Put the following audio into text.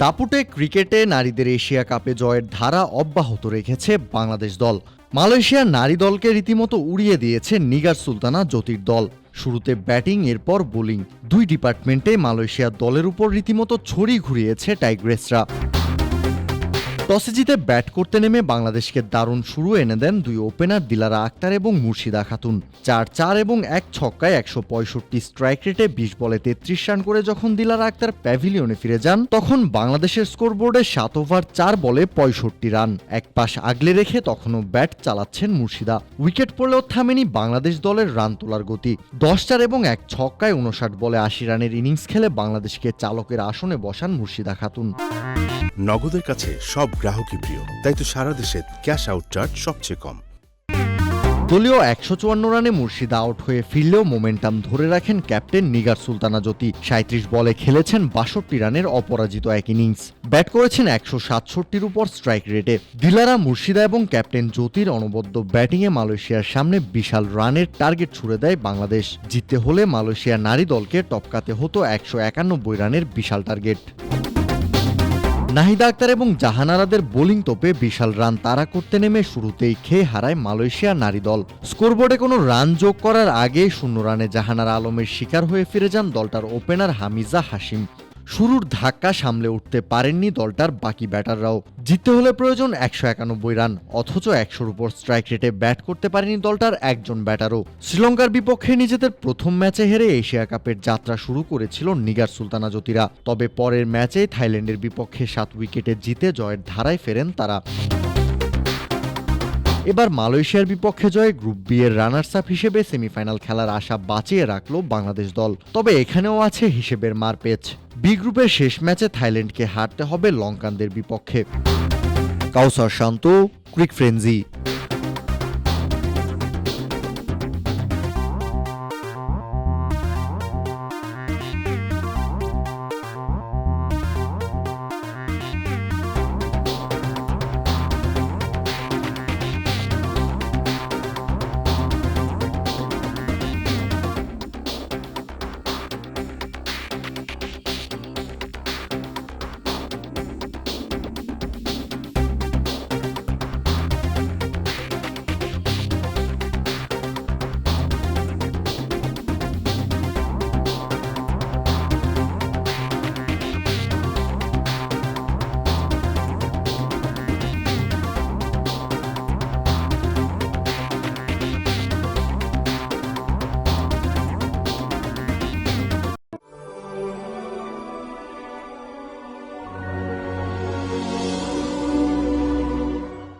দাপুটে ক্রিকেটে নারীদের এশিয়া কাপে জয়ের ধারা অব্যাহত রেখেছে বাংলাদেশ দল। মালয়েশিয়ার নারী দলকে রীতিমতো উড়িয়ে দিয়েছে নিগার সুলতানা জ্যোতির দল। শুরুতে ব্যাটিং, এরপর বোলিং। দুই ডিপার্টমেন্টে মালয়েশিয়ার দলের উপর রীতিমতো ছড়ি ঘুরিয়েছে টাইগ্রেসরা। টসে জিতে ব্যাট করতে নেমে বাংলাদেশকে দারুণ শুরু এনে দেন দুই ওপেনার দিলারা আক্তার এবং মুর্শিদা খাতুন। চার চার এবং এক ছক্কায় একশো পঁয়ষট্টি স্ট্রাইক রেটে বিশ বলে তেত্রিশ রান করে যখন দিলারা আক্তার প্যাভিলিয়নে ফিরে যান, তখন বাংলাদেশের স্কোরবোর্ডে সাত ওভার চার বলে পঁয়ষট্টি রান। এক পাশ আগলে রেখে তখনও ব্যাট চালাচ্ছেন মুর্শিদা। উইকেট পড়লেও থামেনি বাংলাদেশ দলের রান তোলার গতি। দশ চার এবং এক ছক্কায় উনষাট বলে আশি রানের ইনিংস খেলে বাংলাদেশকে চালকের আসনে বসান মুর্শিদা খাতুন। নগদের কাছে সব গ্রাহকই প্রিয়। তাই তো সারা দেশে ক্যাশ আউট চার্জ সবচেয়ে কম। দলীয় একশো চুয়ান্ন রানে মুর্শিদা আউট হয়ে ফিরলেও মোমেন্টাম ধরে রাখেন ক্যাপ্টেন নিগার সুলতানা জ্যোতি। সাঁত্রিশ বলে খেলেছেন বাষট্টি রানের অপরাজিত এক ইনিংস ব্যাট করেছেন একশো সাতষট্টির উপর স্ট্রাইক রেটে দিলারা, মুর্শিদা এবং ক্যাপ্টেন জ্যোতির অনবদ্য ব্যাটিংয়ে মালয়েশিয়ার সামনে বিশাল রানের টার্গেট ছুড়ে দেয় বাংলাদেশ। জিততে হলে মালয়েশিয়ার নারী দলকে টপকাতে হতো একশো একানব্বই রানের বিশাল টার্গেট নাহিদা আক্তার এবং জাহানারাদের বোলিং তোপে বিশাল রান তারা করতে নেমে শুরুতেই খেয়ে হারায় মালয়েশিয়া নারী দল। স্কোরবোর্ডে কোনো রান যোগ করার আগে শূন্য রানে জাহানারা আলমের শিকার হয়ে ফিরে যান দলটার ওপেনার হামিজা হাসিম শুরুর ধাক্কা সামলে উঠতে পারেননি দলটার বাকি ব্যাটাররাও। জিততে হলে প্রয়োজন একশো একানব্বই রান, অথচ একশোর উপর স্ট্রাইক রেটে ব্যাট করতে পারেনি দলটার একজন ব্যাটারও। শ্রীলঙ্কার বিপক্ষে নিজেদের প্রথম ম্যাচে হেরে এশিয়া কাপের যাত্রা শুরু করেছিল নিগার সুলতানা জ্যোতিরা, তবে পরের ম্যাচে থাইল্যান্ডের বিপক্ষে সাত উইকেটে জিতে জয়ের ধারায় ফেরেন তারা। এবার মালয়েশিয়ার বিপক্ষে জয়ে গ্রুপ বি এর রানার্স আপ হিসেবে সেমিফাইনাল খেলার আশা বাঁচিয়ে রাখল বাংলাদেশ দল। তবে এখানেও আছে হিসেবের মারপেচ। বি গ্রুপের শেষ ম্যাচে থাইল্যান্ডকে হারতে হবে লঙ্কানদের বিপক্ষে। কাউসার শান্ত, ক্রিক ফ্রেঞ্জি